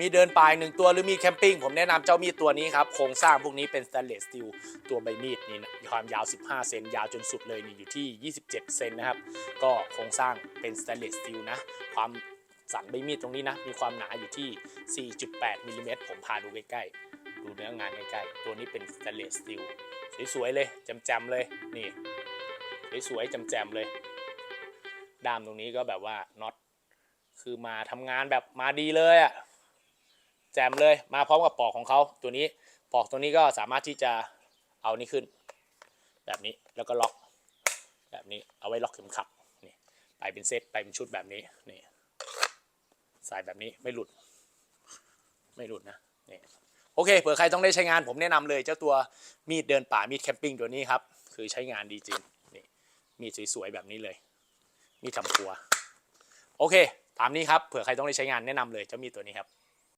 มีเดินปลายหนึ่งตัวหรือมีแคมปิ้งผมแนะนำเจ้ามีดตัวนี้ครับ โครงสร้างพวกนี้เป็นสแตนเลสสตีลตัวใบมีดนี่นะความยาว 15 เซนยาวจนสุดเลยนี่อยู่ที่ 27 เซนนะครับ ก็โครงสร้างเป็นสแตนเลสสตีลนะ ความสันใบมีดตรงนี้นะ มีความหนาอยู่ที่ 4.8มิลลิเมตรผมพาดูใกล้ๆ ดูเนื้องานใกล้ๆ ตัวนี้เป็นสแตนเลสสตีลสวยๆเลยจมๆเลยนี่สวยๆจมๆเลย ด้ามตรงนี้ก็แบบว่าน็อตคือมาทำงานแบบมาดีเลยอะ แจมเลยมาพร้อมกับปอกของเขาตัวนี้ปอกตัวนี้ก็สามารถที่จะเอานี่ขึ้น แบบนี้แล้วก็ล็อก แบบนี้เอาไว้ล็อกเข็มขัดนี่ไปเป็นเซตไปเป็นชุดแบบนี้นี่ใส่แบบนี้ไม่หลุด ไม่หลุดนะนี่โอเคเผื่อใครต้องได้ใช้งานผมแนะนำเลย เจ้าตัวมีดเดินป่ามีดแคมปิ้งตัวนี้ครับ คือใช้งานดีจริงนี่มีดสวยๆแบบนี้เลย มีดทำครัว โอเค ตามนี้ครับเผื่อใครต้องได้ใช้งานแนะนำเลยเจ้ามีดตัวนี้ครับ